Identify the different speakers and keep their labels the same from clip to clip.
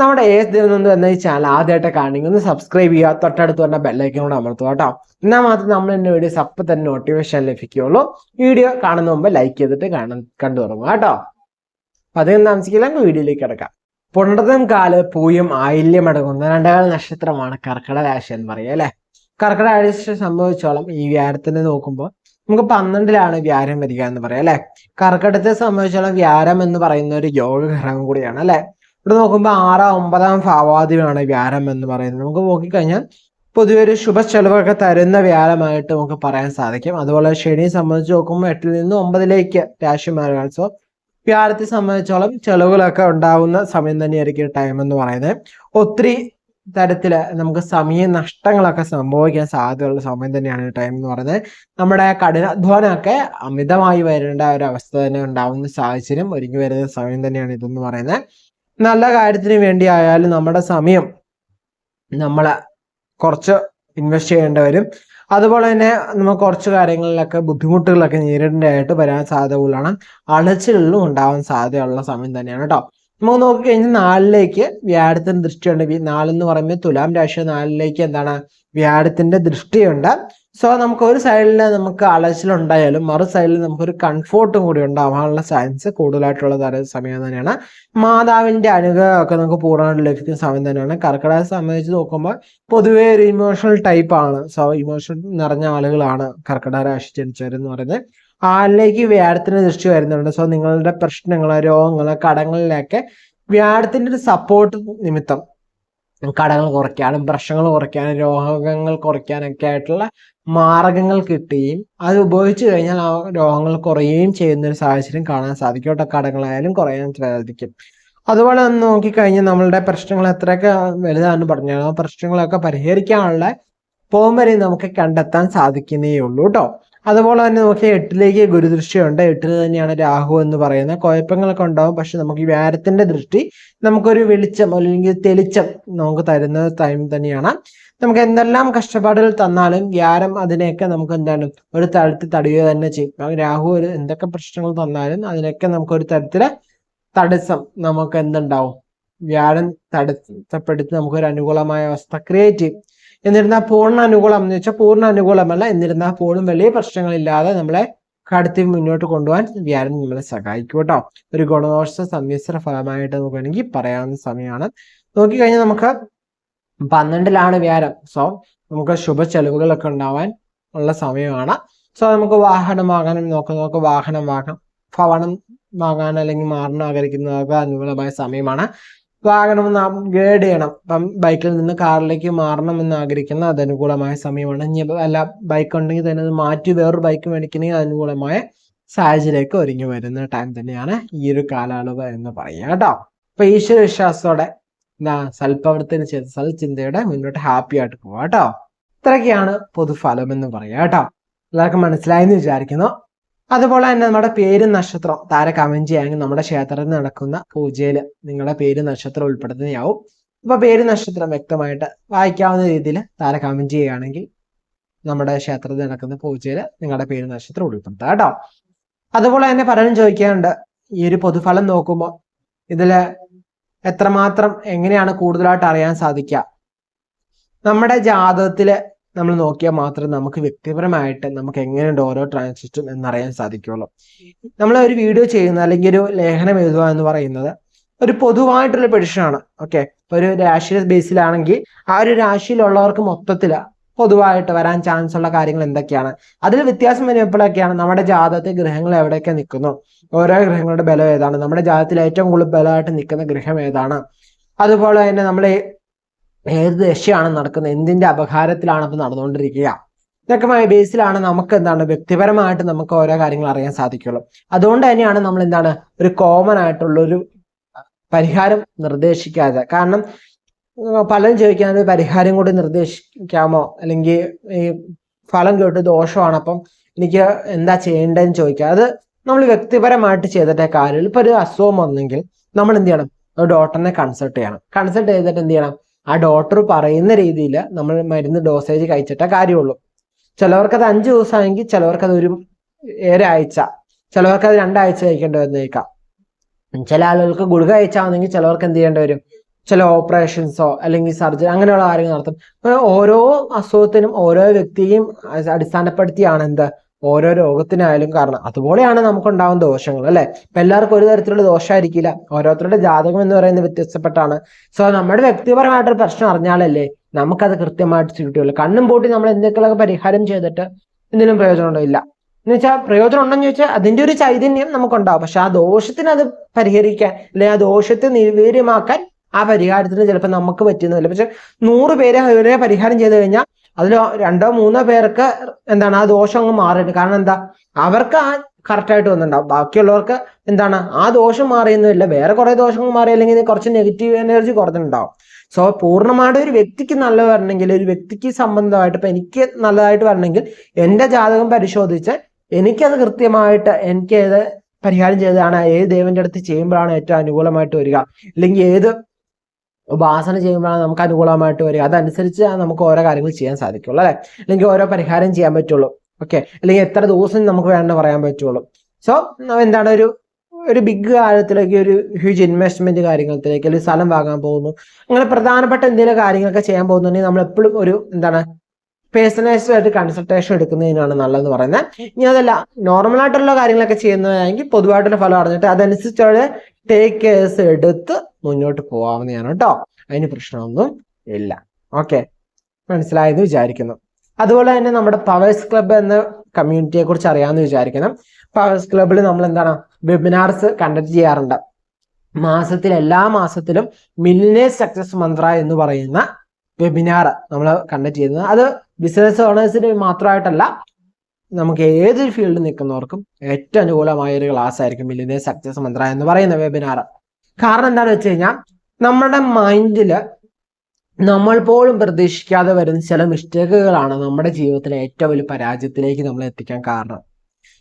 Speaker 1: നമ്മുടെ ഏസ് ദിവസം എന്ന ഈ ചാനൽ ആദ്യമായിട്ട് കാണണമെങ്കിൽ ഒന്ന് സബ്സ്ക്രൈബ് ചെയ്യുക. തൊട്ടടുത്ത് പറഞ്ഞ ബെല്ലൈക്കൻ കൂടെ അമർത്തുക കേട്ടോ. എന്നാൽ മാത്രം നമ്മൾ എന്റെ വീഡിയോസ് അപ്പം തന്നെ നോട്ടിഫിക്കേഷൻ ലഭിക്കുകയുള്ളൂ. വീഡിയോ കാണുന്ന മുമ്പ് ലൈക്ക് ചെയ്തിട്ട് കാണാൻ കണ്ടു തുടങ്ങുക കേട്ടോ. അപ്പൊ അധികം താമസിക്കില്ല വീഡിയോയിലേക്ക് കിടക്കാം. പുണർതം കാൽ പൂയും ആയില്യം അടങ്ങുന്ന രണ്ടാം നക്ഷത്രമാണ് കർക്കിടക രാശി എന്ന് പറയുക അല്ലെ? കർക്കിടക രാശി സംഭവിച്ചോളം ഈ വ്യാരത്തിനെ നോക്കുമ്പോൾ നമുക്ക് പന്ത്രണ്ടിലാണ് വ്യാരം വരിക എന്ന് പറയാം അല്ലെ? കർക്കിടത്തെ സംബന്ധിച്ചോളം വ്യാരം എന്ന് പറയുന്ന ഒരു യോഗ ഘടകം കൂടിയാണ് അല്ലെ? ഇവിടെ നോക്കുമ്പോൾ ആറാം ഒമ്പതാം ഭാവാദിയാണ് വ്യാരം എന്ന് പറയുന്നത്. നമുക്ക് നോക്കിക്കഴിഞ്ഞാൽ പൊതുവെ ഒരു ശുഭ ചെലവൊക്കെ തരുന്ന വ്യാഴമായിട്ട് നമുക്ക് പറയാൻ സാധിക്കും. അതുപോലെ ശനിയെ സംബന്ധിച്ച് നോക്കുമ്പോൾ എട്ടിൽ നിന്ന് ഒമ്പതിലേക്ക് രാശി മാറുകയാണ് സോ വ്യാഴത്തെ സംബന്ധിച്ചോളം ചെലവുകളൊക്കെ ഉണ്ടാകുന്ന സമയം തന്നെയായിരിക്കും ടൈം എന്ന് പറയുന്നത്. ഒത്തിരി തരത്തിൽ നമുക്ക് സമയ നഷ്ടങ്ങളൊക്കെ സംഭവിക്കാൻ സാധ്യതയുള്ള സമയം തന്നെയാണ് ടൈം എന്ന് പറയുന്നത്. നമ്മുടെ കഠിനാധ്വാനമൊക്കെ അമിതമായി വരേണ്ട ഒരു അവസ്ഥ തന്നെ ഉണ്ടാവുന്ന സാഹചര്യം ഒരുങ്ങി വരുന്ന സമയം തന്നെയാണ് ഇതെന്ന് പറയുന്നത്. നല്ല കാര്യത്തിന് വേണ്ടി ആയാലും നമ്മുടെ സമയം നമ്മൾ കുറച്ച് ഇൻവെസ്റ്റ് ചെയ്യേണ്ടി വരും. അതുപോലെ തന്നെ നമുക്ക് കുറച്ച് കാര്യങ്ങളിലൊക്കെ ബുദ്ധിമുട്ടുകളൊക്കെ നേരിടേണ്ടതായിട്ട് വരാൻ സാധ്യത കൂടുതലാണ് അലച്ചിലും ഉണ്ടാവാൻ സാധ്യതയുള്ള സമയം തന്നെയാണ് കേട്ടോ. നമുക്ക് നോക്കിക്കഴിഞ്ഞാൽ നാലിലേക്ക് വ്യാഴത്തിന് ദൃഷ്ടിയുണ്ട്. നാലെന്ന് പറയുമ്പോൾ തുലാം രാശി നാലിലേക്ക് എന്താണ്? വ്യാഴത്തിന്റെ ദൃഷ്ടിയുണ്ട്. സോ നമുക്ക് ഒരു സൈഡിൽ നമുക്ക് അലച്ചിലുണ്ടായാലും മറു സൈഡിൽ നമുക്കൊരു കംഫോർട്ടും കൂടി ഉണ്ടാവാനുള്ള ചാൻസ് കൂടുതലായിട്ടുള്ള സമയം തന്നെയാണ്. മാതാവിന്റെ അനുഗ്രഹമൊക്കെ നമുക്ക് പൂർണമായിട്ട് ലഭിക്കുന്ന സമയം തന്നെയാണ്. കർക്കിടക സംബന്ധിച്ച് നോക്കുമ്പോൾ പൊതുവേ ഒരു ഇമോഷണൽ ടൈപ്പ് ആണ്. സോ ഇമോഷൻ നിറഞ്ഞ ആളുകളാണ് കർക്കിടക രാശി ജനിച്ചവരെന്ന് പറയുന്നത്. ആളിലേക്ക് വ്യാഴത്തിന് ദൃഷ്ടി വരുന്നുണ്ട്? സോ നിങ്ങളുടെ പ്രശ്നങ്ങൾ രോഗങ്ങൾ കടങ്ങളിലൊക്കെ വ്യാഴത്തിന്റെ ഒരു സപ്പോർട്ട് നിമിത്തം കടങ്ങൾ കുറയ്ക്കാനും പ്രശ്നങ്ങൾ കുറയ്ക്കാനും രോഗങ്ങൾ കുറയ്ക്കാനൊക്കെ ആയിട്ടുള്ള മാർഗങ്ങൾ കിട്ടുകയും അത് ഉപയോഗിച്ച് കഴിഞ്ഞാൽ ആ രോഗങ്ങൾ കുറയുകയും ചെയ്യുന്ന ഒരു സാഹചര്യം കാണാൻ സാധിക്കും. കേട്ടോ കടങ്ങളായാലും കുറയാൻ സാധിക്കും. അതുപോലെ ഒന്ന് നോക്കിക്കഴിഞ്ഞാൽ നമ്മളുടെ പ്രശ്നങ്ങൾ എത്രയൊക്കെ വലുതാണെന്ന് പറഞ്ഞാൽ ആ പ്രശ്നങ്ങളൊക്കെ പരിഹരിക്കാനുള്ള പോംവരെ നമുക്ക് കണ്ടെത്താൻ സാധിക്കുന്നേ ഉള്ളൂ കേട്ടോ അതുപോലെ തന്നെ നോക്കിയാൽ എട്ടിലേക്ക് ഗുരുദൃഷ്ടിയുണ്ട്. എട്ടിൽ തന്നെയാണ് രാഹു എന്ന് പറയുന്നത്. കുഴപ്പങ്ങളൊക്കെ ഉണ്ടാവും. പക്ഷെ നമുക്ക് ഈ വ്യാരത്തിന്റെ ദൃഷ്ടി നമുക്കൊരു വെളിച്ചം അല്ലെങ്കിൽ തെളിച്ചം നമുക്ക് തരുന്ന ടൈം തന്നെയാണ്. നമുക്ക് എന്തെല്ലാം കഷ്ടപ്പാടുകൾ തന്നാലും വ്യാരം അതിനെയൊക്കെ നമുക്ക് എന്താണ് ഒരു തരത്തിൽ തടയുക തന്നെ ചെയ്യും. രാഹു ഒരു എന്തൊക്കെ പ്രശ്നങ്ങൾ തന്നാലും അതിനൊക്കെ നമുക്ക് ഒരു തരത്തിൽ തടസ്സം നമുക്ക് എന്തുണ്ടാവും? വ്യാഴം തടസ്സപ്പെടുത്തി നമുക്കൊരു അനുകൂലമായ അവസ്ഥ ക്രിയേറ്റ് ചെയ്യും. എന്നിരുന്നാൽ പൂർണ അനുകൂലം എന്ന് വെച്ചാൽ പൂർണ അനുകൂലമല്ല. എന്നിരുന്നാൽ പോലും വലിയ പ്രശ്നങ്ങളില്ലാതെ നമ്മളെ കടത്തി മുന്നോട്ട് കൊണ്ടുപോകാൻ വ്യാഴം നമ്മളെ സഹായിക്കും കേട്ടോ. ഒരു ഗുണദോഷ സമ്മിശ്ര ഫലമായിട്ട് നമുക്ക് വേണമെങ്കിൽ പറയാവുന്ന സമയമാണ്. നോക്കിക്കഴിഞ്ഞാൽ നമുക്ക് പന്ത്രണ്ടിലാണ് വ്യാഴം സോ നമുക്ക് ശുഭ ചെലവുകളൊക്കെ ഉണ്ടാവാൻ ഉള്ള സമയമാണ്. സോ നമുക്ക് വാഹനം വാങ്ങാനും നോക്ക നമുക്ക് വാഹനം വാങ്ങാം. ഭവനം വാങ്ങാൻ അല്ലെങ്കിൽ മാറണം ആഗ്രഹിക്കുന്നതൊക്കെ അനുകൂലമായ സമയമാണ്. ഒന്ന് അപ്ഗ്രേഡ് ചെയ്യണം. ഇപ്പം ബൈക്കിൽ നിന്ന് കാറിലേക്ക് മാറണം എന്ന് ആഗ്രഹിക്കുന്ന അത് അനുകൂലമായ സമയമാണ്. ഇനി അല്ല ബൈക്ക് ഉണ്ടെങ്കിൽ തന്നെ അത് മാറ്റി വേറൊരു ബൈക്ക് മേടിക്കണമെങ്കിൽ അനുകൂലമായ സാഹചര്യമൊക്കെ ഒരുങ്ങി വരുന്ന ടൈം തന്നെയാണ് ഈ ഒരു കാലയളവ് എന്ന് പറയുക കേട്ടോ. അപ്പൊ ഈശ്വര വിശ്വാസത്തോടെ എന്താ സൽപ്രവർത്തന സൽചിന്തയോടെ സൽചിന്തയുടെ മുന്നോട്ട് ഹാപ്പി ആയിട്ട് പോവാം കേട്ടോ. ഇത്രയൊക്കെയാണ് പൊതുഫലം എന്ന് പറയാം കേട്ടോ. എല്ലാവർക്കും മനസ്സിലായെന്ന് വിചാരിക്കുന്നു. അതുപോലെ തന്നെ നമ്മുടെ പേരും നക്ഷത്രം താര കമന്റ് ചെയ്യാമെങ്കിൽ നമ്മുടെ ക്ഷേത്രത്തിൽ നടക്കുന്ന പൂജയിൽ നിങ്ങളുടെ പേര് നക്ഷത്രം ഉൾപ്പെടുത്തുന്നതാവും. ഇപ്പൊ പേര് നക്ഷത്രം വ്യക്തമായിട്ട് വായിക്കാവുന്ന രീതിയിൽ താര കമന്റ് ചെയ്യുകയാണെങ്കിൽ നമ്മുടെ ക്ഷേത്രത്തിൽ നടക്കുന്ന പൂജയിൽ നിങ്ങളുടെ പേര് നക്ഷത്രം ഉൾപ്പെടുത്താം കേട്ടോ. അതുപോലെ തന്നെ പലരും ചോദിക്കാറുണ്ട് ഈ ഒരു പൊതുഫലം നോക്കുമ്പോൾ ഇതിൽ എത്രമാത്രം എങ്ങനെയാണ് കൂടുതലായിട്ട് അറിയാൻ സാധിക്കുക? നമ്മുടെ ജാതകത്തിൽ നമ്മൾ നോക്കിയാൽ മാത്രമേ നമുക്ക് വ്യക്തിപരമായിട്ട് നമുക്ക് എങ്ങനെയുണ്ട് ഓരോ ട്രാൻസിസ്റ്റും എന്നറിയാൻ സാധിക്കുള്ളൂ. നമ്മൾ ഒരു വീഡിയോ ചെയ്യുന്ന അല്ലെങ്കിൽ ഒരു ലേഖനം എഴുതുക എന്ന് പറയുന്നത് ഒരു പൊതുവായിട്ടുള്ള പെഡിഷനാണ് ഓക്കെ ഒരു രാശി ബേസിലാണെങ്കിൽ ആ ഒരു രാശിയിലുള്ളവർക്ക് മൊത്തത്തിൽ പൊതുവായിട്ട് വരാൻ ചാൻസ് ഉള്ള കാര്യങ്ങൾ എന്തൊക്കെയാണ്? അതിൽ വ്യത്യാസം വരുമ്പോഴൊക്കെയാണ് നമ്മുടെ ജാതകത്തിൽ ഗ്രഹങ്ങൾ എവിടെയൊക്കെ നിൽക്കുന്നു? ഓരോ ഗ്രഹങ്ങളുടെ ബലം ഏതാണ്? നമ്മുടെ ജാതകത്തിൽ ഏറ്റവും കൂടുതൽ ബലമായിട്ട് നിൽക്കുന്ന ഗ്രഹം ഏതാണ്? അതുപോലെ തന്നെ നമ്മൾ ഏത് ദശയാണ് നടക്കുന്നത്? എന്തിന്റെ അപകാരത്തിലാണ് ഇപ്പൊ നടന്നുകൊണ്ടിരിക്കുക? ഇതൊക്കെ ബേസിലാണ് നമുക്ക് എന്താണ് വ്യക്തിപരമായിട്ട് നമുക്ക് ഓരോ കാര്യങ്ങൾ അറിയാൻ സാധിക്കുള്ളൂ. അതുകൊണ്ട് തന്നെയാണ് നമ്മൾ എന്താണ് ഒരു കോമൺ ആയിട്ടുള്ള ഒരു പരിഹാരം നിർദ്ദേശിക്കാതെ. കാരണം പലരും ചോദിക്കാൻ പരിഹാരം കൂടി നിർദ്ദേശിക്കാമോ? അല്ലെങ്കിൽ ഈ ഫലം കേട്ട് ദോഷമാണ്. അപ്പം എനിക്ക് എന്താ ചെയ്യേണ്ടതെന്ന് ചോദിക്കുക. അത് നമ്മൾ വ്യക്തിപരമായിട്ട് ചെയ്തിട്ടേ കാര്യമുള്ളൂ. ഇപ്പൊ ഒരു അസുഖം വന്നെങ്കിൽ നമ്മൾ എന്ത് ചെയ്യണം? ഡോക്ടറിനെ കൺസൾട്ട് ചെയ്യണം. കൺസൾട്ട് ചെയ്തിട്ട് എന്ത് ചെയ്യണം? ആ ഡോക്ടർ പറയുന്ന രീതിയിൽ നമ്മൾ മരുന്ന് ഡോസേജ് കഴിച്ചിട്ടേ കാര്യമുള്ളൂ. ചിലവർക്ക് അത് അഞ്ച് ദിവസമാണെങ്കിൽ ചിലവർക്ക് അത് ഒരു ഒരാഴ്ച ചിലവർക്ക് അത് രണ്ടാഴ്ച കഴിക്കേണ്ടി വന്നേക്കാം. ചില ആളുകൾക്ക് ഗുളിക കഴിച്ചാണെങ്കിൽ ചിലവർക്ക് എന്ത് ചെയ്യേണ്ടി വരും? ചില ഓപ്പറേഷൻസോ അല്ലെങ്കിൽ സർജറി അങ്ങനെയുള്ള കാര്യങ്ങൾ നടത്തും. ഓരോ അസുഖത്തിനും ഓരോ വ്യക്തിയും അടിസ്ഥാനപ്പെടുത്തിയാണ് എന്ത്? ഓരോ രോഗത്തിനായാലും കാരണം. അതുപോലെയാണ് നമുക്കുണ്ടാവുന്ന ദോഷങ്ങൾ അല്ലെ? ഇപ്പൊ എല്ലാവർക്കും ഒരു തരത്തിലുള്ള ദോഷമായിരിക്കില്ല ഓരോരുത്തരുടെ ജാതകം എന്ന് പറയുന്നത് വ്യത്യസ്തപ്പെട്ടാണ്. സോ നമ്മുടെ വ്യക്തിപരമായിട്ടൊരു പ്രശ്നം അറിഞ്ഞാലല്ലേ നമുക്കത് കൃത്യമായിട്ട് ചുരുട്ടുള്ളൂ കണ്ണും പൂട്ടി നമ്മൾ എന്തൊക്കെയൊക്കെ പരിഹാരം ചെയ്തിട്ട് എന്തെങ്കിലും പ്രയോജനം ഇല്ല. എന്ന് വെച്ചാൽ പ്രയോജനം ഉണ്ടെന്ന് ചോദിച്ചാൽ അതിന്റെ ഒരു ചൈതന്യം നമുക്കുണ്ടാവും. പക്ഷെ ആ ദോഷത്തിന് അത് പരിഹരിക്കാൻ അല്ലെങ്കിൽ ആ ദോഷത്തെ നിർവീര്യമാക്കാൻ ആ പരിഹാരത്തിന് ചിലപ്പോൾ നമുക്ക് പറ്റുന്നില്ല പക്ഷെ നൂറ് പേരെ ഒരേ പരിഹാരം ചെയ്ത് കഴിഞ്ഞാൽ അതിൽ രണ്ടോ മൂന്നോ പേർക്ക് എന്താണ് ആ ദോഷം അങ്ങ് മാറിയിട്ട് കാരണം എന്താ? അവർക്ക് ആ കറക്റ്റായിട്ട് വന്നിട്ടുണ്ടാവും. ബാക്കിയുള്ളവർക്ക് എന്താണ്? ആ ദോഷം മാറിയൊന്നുമില്ല. വേറെ കുറെ ദോഷങ്ങൾ മാറി അല്ലെങ്കിൽ കുറച്ച് നെഗറ്റീവ് എനർജി കുറഞ്ഞിട്ടുണ്ടാവും. സോ പൂർണമായിട്ട് ഒരു വ്യക്തിക്ക് നല്ല വരണമെങ്കിൽ ഒരു വ്യക്തിക്ക് സംബന്ധമായിട്ട് ഇപ്പൊ എനിക്ക് നല്ലതായിട്ട് വരണമെങ്കിൽ എന്റെ ജാതകം പരിശോധിച്ച് എനിക്കത് കൃത്യമായിട്ട് എനിക്ക് ഏത് പരിഹാരം ചെയ്തതാണ് ഏത് ദൈവന്റെ അടുത്ത് ചെയ്യുമ്പോഴാണ് ഏറ്റവും അനുകൂലമായിട്ട് വരിക. അല്ലെങ്കിൽ ഏത് ഉപാസന ചെയ്യുമ്പോഴാണ് നമുക്ക് അനുകൂലമായിട്ട് വരിക. അതനുസരിച്ച് നമുക്ക് ഓരോ കാര്യങ്ങൾ ചെയ്യാൻ സാധിക്കുള്ളൂ അല്ലെ? അല്ലെങ്കിൽ ഓരോ പരിഹാരം ചെയ്യാൻ പറ്റുള്ളൂ. ഓക്കെ? അല്ലെങ്കിൽ എത്ര ദിവസം നമുക്ക് വേണ്ട പറയാൻ പറ്റുള്ളൂ. സോ എന്താണ് ഒരു ഒരു ബിഗ് കാര്യത്തിലേക്ക് ഒരു ഹ്യൂജ് ഇൻവെസ്റ്റ്മെന്റ് കാര്യങ്ങളിലേക്ക് അല്ലെങ്കിൽ സ്ഥലം വാങ്ങാൻ പോകുന്നു. അങ്ങനെ പ്രധാനപ്പെട്ട എന്തെങ്കിലും കാര്യങ്ങളൊക്കെ ചെയ്യാൻ പോകുന്നുണ്ടെങ്കിൽ നമ്മൾ എപ്പോഴും ഒരു എന്താണ് പേഴ്സണലൈസ്ഡ് ആയിട്ട് കൺസൾട്ടേഷൻ എടുക്കുന്നതിനാണ് നല്ലതെന്ന് പറയുന്നത്. ഇനി അതല്ല നോർമൽ ആയിട്ടുള്ള കാര്യങ്ങളൊക്കെ ചെയ്യുന്നതാണെങ്കിൽ പൊതുവായിട്ടുള്ള ഫലം അറിഞ്ഞിട്ട് അതനുസരിച്ചുള്ള ടേക്ക് കേസ് എടുത്ത് മുന്നോട്ട് പോകാവുന്നതാണ് കേട്ടോ അതിന് പ്രശ്നമൊന്നും ഇല്ല. ഓക്കെ. മനസ്സിലായെന്ന് വിചാരിക്കുന്നു. അതുപോലെ തന്നെ നമ്മുടെ പവേഴ്സ് ക്ലബ്ബ് എന്ന കമ്മ്യൂണിറ്റിയെ കുറിച്ച് അറിയാമെന്ന് വിചാരിക്കണം. പവേഴ്സ് ക്ലബ്ബിൽ നമ്മൾ എന്താണ്? വെബിനാർസ് കണ്ടക്ട് ചെയ്യാറുണ്ട്. മാസത്തിൽ എല്ലാ മാസത്തിലും മില്ലിനേഴ്സ് സക്സസ് മന്ത്ര എന്ന് പറയുന്ന വെബിനാർ നമ്മൾ കണ്ടക്ട് ചെയ്യുന്നത്. അത് ബിസിനസ് ഓണേഴ്സിന് മാത്രമായിട്ടല്ല നമുക്ക് ഏത് ഫീൽഡിൽ നിൽക്കുന്നവർക്കും ഏറ്റവും അനുകൂലമായ ഒരു ക്ലാസ് ആയിരിക്കും മില്ലിനേഴ്സ് സക്സസ് മന്ത്ര എന്ന് പറയുന്ന വെബിനാർ കാരണം എന്താണെന്ന് വെച്ച് കഴിഞ്ഞാൽ നമ്മുടെ മൈൻഡിൽ നമ്മൾ പോലും പ്രതീക്ഷിക്കാതെ വരുന്ന ചില മിസ്റ്റേക്കുകളാണ് നമ്മുടെ ജീവിതത്തിലെ ഏറ്റവും വലിയ പരാജയത്തിലേക്ക് നമ്മൾ എത്തിക്കാൻ കാരണം.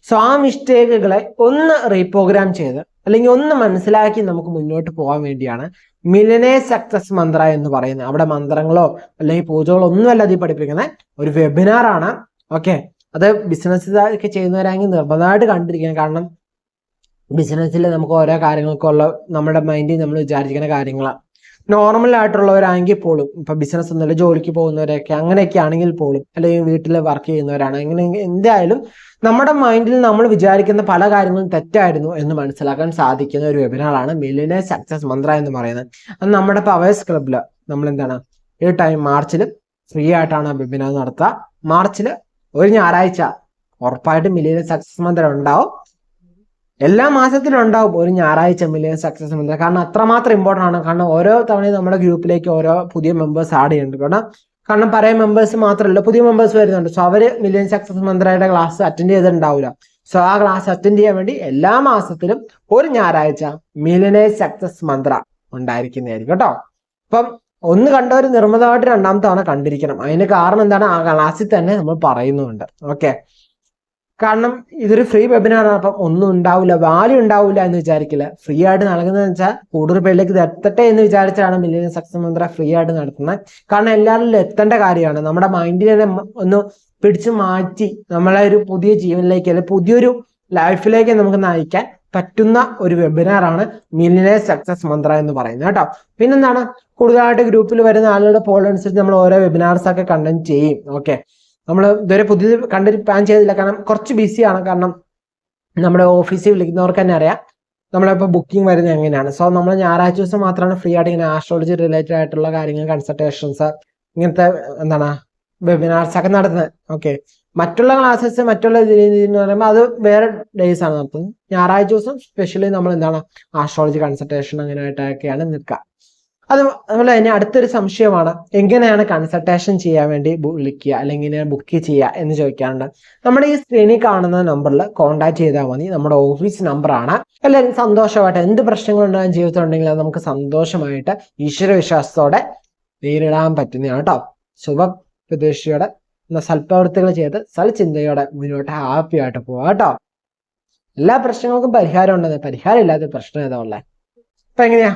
Speaker 1: സോ ആ മിസ്റ്റേക്കുകളെ ഒന്ന് റീപ്രോഗ്രാം ചെയ്ത് അല്ലെങ്കിൽ ഒന്ന് മനസ്സിലാക്കി നമുക്ക് മുന്നോട്ട് പോകാൻ വേണ്ടിയാണ് മിലനേ സക്സസ് മന്ത്ര എന്ന് പറയുന്നത്. അവിടെ മന്ത്രങ്ങളോ അല്ലെങ്കിൽ പൂജകളോ ഒന്നുമല്ല അതിൽ പഠിപ്പിക്കുന്ന ഒരു വെബിനാർ ആണ്. ഓക്കെ അത് ബിസിനസ് ഒക്കെ ചെയ്യുന്നവരാണെങ്കിൽ നിർബന്ധമായിട്ട് കണ്ടിരിക്കണം. കാരണം ബിസിനസ്സിൽ നമുക്ക് ഓരോ കാര്യങ്ങൾക്കുള്ള നമ്മുടെ മൈൻഡിൽ നമ്മൾ വിചാരിക്കുന്ന കാര്യങ്ങളാണ് നോർമൽ ആയിട്ടുള്ളവരാണെങ്കിൽ പോലും ഇപ്പൊ ബിസിനസ് ഒന്നുമില്ല ജോലിക്ക് പോകുന്നവരൊക്കെ അങ്ങനെയൊക്കെ ആണെങ്കിൽ പോലും അല്ലെങ്കിൽ വീട്ടിൽ വർക്ക് ചെയ്യുന്നവരാണ് അങ്ങനെ എന്തായാലും നമ്മുടെ മൈൻഡിൽ നമ്മൾ വിചാരിക്കുന്ന പല കാര്യങ്ങളും തെറ്റായിരുന്നു എന്ന് മനസ്സിലാക്കാൻ സാധിക്കുന്ന ഒരു വെബിനാറാണ് മില്ലിനെ സക്സസ് മന്ത്ര എന്ന് പറയുന്നത്. അത് നമ്മുടെ പവേഴ്സ് ക്ലബിൽ നമ്മൾ എന്താണ് ഈ ടൈം മാർച്ചിൽ ഫ്രീ ആയിട്ടാണ് വെബിനാർ നടത്തുക. മാർച്ചിൽ ഒരു ഞായറാഴ്ച ഉറപ്പായിട്ടും മില്ലിനെ സക്സസ് മന്ത്ര ഉണ്ടാവും. എല്ലാ മാസത്തിലും ഉണ്ടാവും ഒരു ഞായറാഴ്ച മില്ലിയൻ സക്സസ് മന്ത്ര കാരണം അത്രമാത്രം ഇമ്പോർട്ടന്റ് ആണ്. കാരണം ഓരോ തവണയും നമ്മുടെ ഗ്രൂപ്പിലേക്ക് ഓരോ പുതിയ മെമ്പേഴ്സ് ആഡ് ചെയ്യുന്നുണ്ട്. കാരണം കാരണം പഴയ മെമ്പേഴ്സ് മാത്രമല്ല പുതിയ മെമ്പേഴ്സ് വരുന്നുണ്ട്. സോ അവർ മില്യൻ സക്സസ് മന്ത്രയുടെ ക്ലാസ് അറ്റൻഡ് ചെയ്തിട്ടുണ്ടാവില്ല സോ ആ ക്ലാസ് അറ്റൻഡ് ചെയ്യാൻ വേണ്ടി എല്ലാ മാസത്തിലും ഒരു ഞായറാഴ്ച മില്യനെ സക്സസ് മന്ത്ര ഉണ്ടായിരിക്കുന്നതായിരിക്കും കേട്ടോ. അപ്പം ഒന്ന് കണ്ടവർ നിർമ്മതമായിട്ട് രണ്ടാമത്തെ തവണ കണ്ടിരിക്കണം. അതിന് കാരണം എന്താണ്? ആ ക്ലാസ്സിൽ തന്നെ നമ്മൾ പറയുന്നുണ്ട്. ഓക്കെ കാരണം ഇതൊരു ഫ്രീ വെബിനാറാണ് അപ്പം ഒന്നും ഉണ്ടാവില്ല വാല്യൂ ഉണ്ടാവില്ല എന്ന് വിചാരിക്കില്ല. ഫ്രീ ആയിട്ട് നൽകുന്നതെന്ന് വെച്ചാൽ കൂടുതൽ പേരിലേക്ക് ഇത് എത്തട്ടെ എന്ന് വിചാരിച്ചാണ് മില്ലിയൻ സക്സസ് മന്ത്ര ഫ്രീ ആയിട്ട് നടത്തുന്നത്. കാരണം എല്ലാവരിലും എത്തേണ്ട കാര്യമാണ്. നമ്മുടെ മൈൻഡിനെ ഒന്ന് പിടിച്ചു മാറ്റി നമ്മളെ ഒരു പുതിയ ജീവനിലേക്ക് അല്ലെങ്കിൽ പുതിയൊരു ലൈഫിലേക്ക് നമുക്ക് നയിക്കാൻ പറ്റുന്ന ഒരു വെബിനാറാണ് മില്ലിയൻ സക്സസ് മന്ത്ര എന്ന് പറയുന്നത് കേട്ടോ. പിന്നെന്താണ്? കൂടുതലായിട്ട് ഗ്രൂപ്പിൽ വരുന്ന ആളുകളുടെ പോൾ അനുസരിച്ച് നമ്മൾ ഓരോ വെബിനാർസ് ഒക്കെ കണ്ടന്റ് ചെയ്യും. ഓക്കെ നമ്മൾ ഇതുവരെ പുതിയത് കണ്ടിട്ട് പ്ലാൻ ചെയ്തില്ല. കാരണം കുറച്ച് ബിസിയാണ് കാരണം നമ്മുടെ ഓഫീസിൽ വിളിക്കുന്നവർക്ക് തന്നെ അറിയാം. നമ്മളിപ്പോൾ ബുക്കിംഗ് വരുന്നത് എങ്ങനെയാണ്? സോ നമ്മൾ ഞായറാഴ്ച ദിവസം മാത്രമാണ് ഫ്രീ ആയിട്ട് ഇങ്ങനെ ആസ്ട്രോളജി റിലേറ്റഡ് ആയിട്ടുള്ള കാര്യങ്ങൾ കൺസൾട്ടേഷൻസ് ഇങ്ങനത്തെ എന്താണ് വെബിനാർസ് ഒക്കെ നടത്തുന്നത്. ഓക്കെ മറ്റുള്ള ക്ലാസ്സസ് മറ്റുള്ള എന്ന് പറയുമ്പോൾ അത് വേറെ ഡേയ്സ് ആണ്. നടത്തുന്നത് ഞായറാഴ്ച ദിവസം സ്പെഷ്യലി നമ്മൾ എന്താണ് ആസ്ട്രോളജി കൺസൾട്ടേഷൻ അങ്ങനെയായിട്ടൊക്കെയാണ് നിൽക്കുക. അത് അതുപോലെ തന്നെ അടുത്തൊരു സംശയമാണ്. എങ്ങനെയാണ് കൺസൾട്ടേഷൻ ചെയ്യാൻ വേണ്ടി വിളിക്കുക? അല്ലെങ്കിൽ ബുക്ക് ചെയ്യുക എന്ന് ചോദിക്കാറുണ്ട്. നമ്മുടെ ഈ സ്ക്രീനിൽ കാണുന്ന നമ്പറിൽ കോൺടാക്ട് ചെയ്താൽ മതി. നമ്മുടെ ഓഫീസ് നമ്പറാണ് എല്ലാവരും സന്തോഷമായിട്ട് എന്ത് പ്രശ്നങ്ങളുണ്ടാകും ജീവിതത്തിലുണ്ടെങ്കിൽ അത് നമുക്ക് സന്തോഷമായിട്ട് ഈശ്വരവിശ്വാസത്തോടെ നേരിടാൻ പറ്റുന്നതാണ് കേട്ടോ. ശുഭ പ്രതീക്ഷയോടെ സൽപ്രവൃത്തികൾ ചെയ്ത് സൽചിന്തയോടെ മുന്നോട്ട് ഹാപ്പി ആയിട്ട് പോവാം കേട്ടോ. എല്ലാ പ്രശ്നങ്ങൾക്കും പരിഹാരം ഉണ്ടെന്ന് പരിഹാരം ഇല്ലാത്ത പ്രശ്നം ഏതാ ഉള്ളത് അപ്പൊ എങ്ങനെയാ?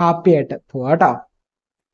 Speaker 1: ഹാപ്പി ആയിട്ട് പോവാം കേട്ടോ